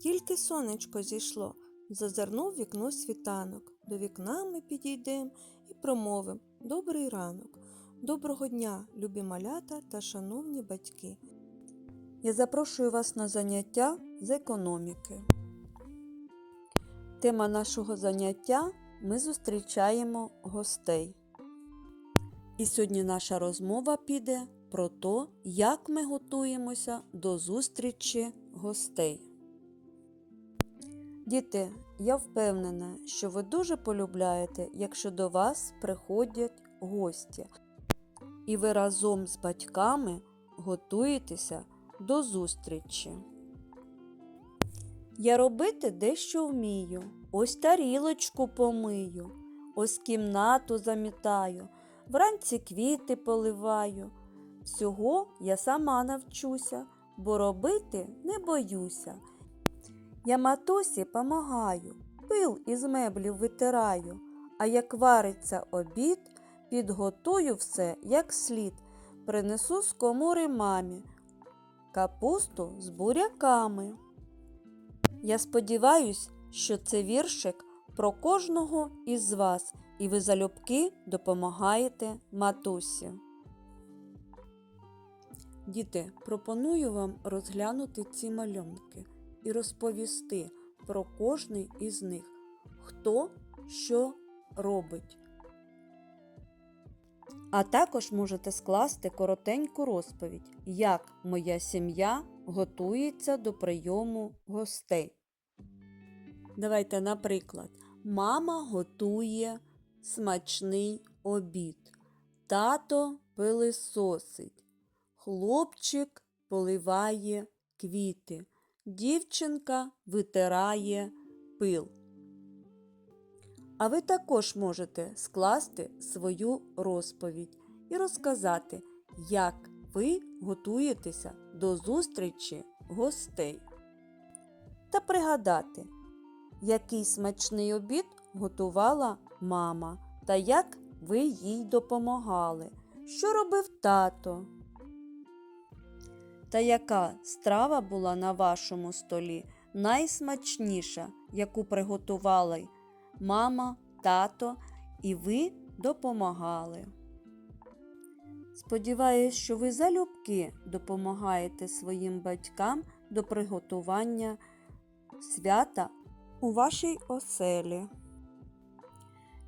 Тільки сонечко зійшло, зазирнув вікно світанок. До вікна ми підійдем і промовим Добрий ранок, доброго дня, любі малята та шановні батьки. Я запрошую вас на заняття з економіки. Тема нашого заняття ми зустрічаємо гостей. І сьогодні наша розмова піде про те, як ми готуємося до зустрічі гостей. Діти, я впевнена, що ви дуже полюбляєте, якщо до вас приходять гості, і ви разом з батьками готуєтеся до зустрічі. Я робити дещо вмію. Ось тарілочку помию, ось кімнату замітаю, вранці квіти поливаю. Всього я сама навчуся, бо робити не боюся. Я матусі помагаю, пил із меблів витираю, а як вариться обід, підготую все як слід, принесу з комори мамі, капусту з буряками. Я сподіваюсь, що це віршик про кожного із вас, і ви залюбки допомагаєте матусі. Діти, пропоную вам розглянути ці малюнки і розповісти про кожний із них, хто що робить. А також можете скласти коротеньку розповідь, як моя сім'я готується до прийому гостей. Давайте, наприклад, мама готує смачний обід, тато пилисосить, хлопчик поливає квіти, дівчинка витирає пил. А ви також можете скласти свою розповідь і розказати, як ви готуєтеся до зустрічі гостей. Та пригадати, який смачний обід готувала мама та як ви їй допомагали, що робив тато. Та яка страва була на вашому столі найсмачніша, яку приготували мама, тато і ви допомагали. Сподіваюсь, що ви залюбки допомагаєте своїм батькам до приготування свята у вашій оселі.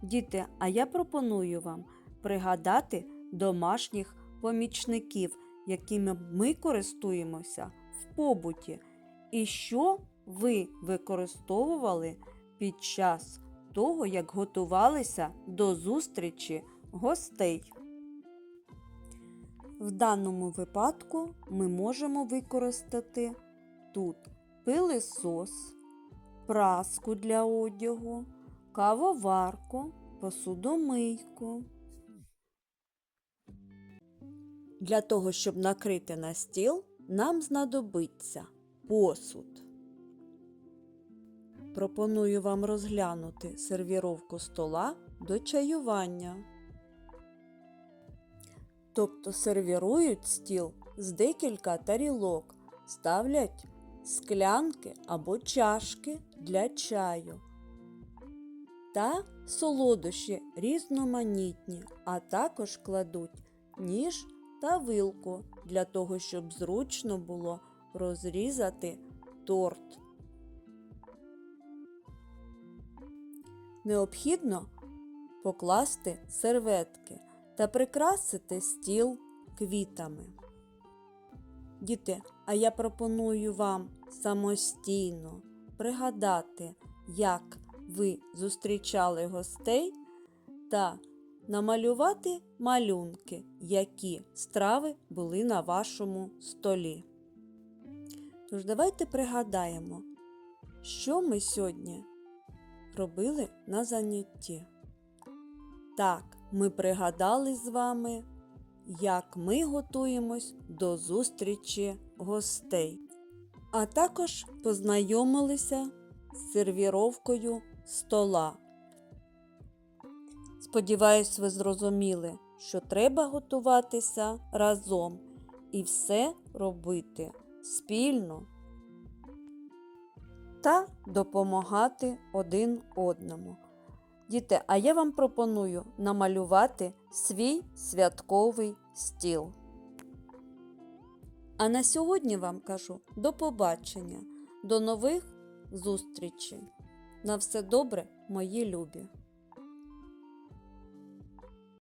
Діти, а я пропоную вам пригадати домашніх помічників, якими ми користуємося в побуті, і що ви використовували під час того, як готувалися до зустрічі гостей. В даному випадку ми можемо використати тут пилисос, праску для одягу, кавоварку, посудомийку. Для того, щоб накрити на стіл, нам знадобиться посуд. Пропоную вам розглянути сервіровку стола до чаювання. Тобто сервірують стіл з декілька тарілок, ставлять склянки або чашки для чаю. Та солодощі різноманітні, а також кладуть ніж та вилку для того, щоб зручно було розрізати торт. Необхідно покласти серветки та прикрасити стіл квітами. Діти, а я пропоную вам самостійно пригадати, як ви зустрічали гостей та намалювати малюнки, які страви були на вашому столі. Тож давайте пригадаємо, що ми сьогодні робили на занятті. Так, ми пригадали з вами, як ми готуємось до зустрічі гостей, а також познайомилися з сервіровкою стола. Сподіваюсь, ви зрозуміли, що треба готуватися разом і все робити спільно. та допомагати один одному. Діти, а я вам пропоную намалювати свій святковий стіл. А на сьогодні вам кажу до побачення, до нових зустрічей. На все добре, мої любі!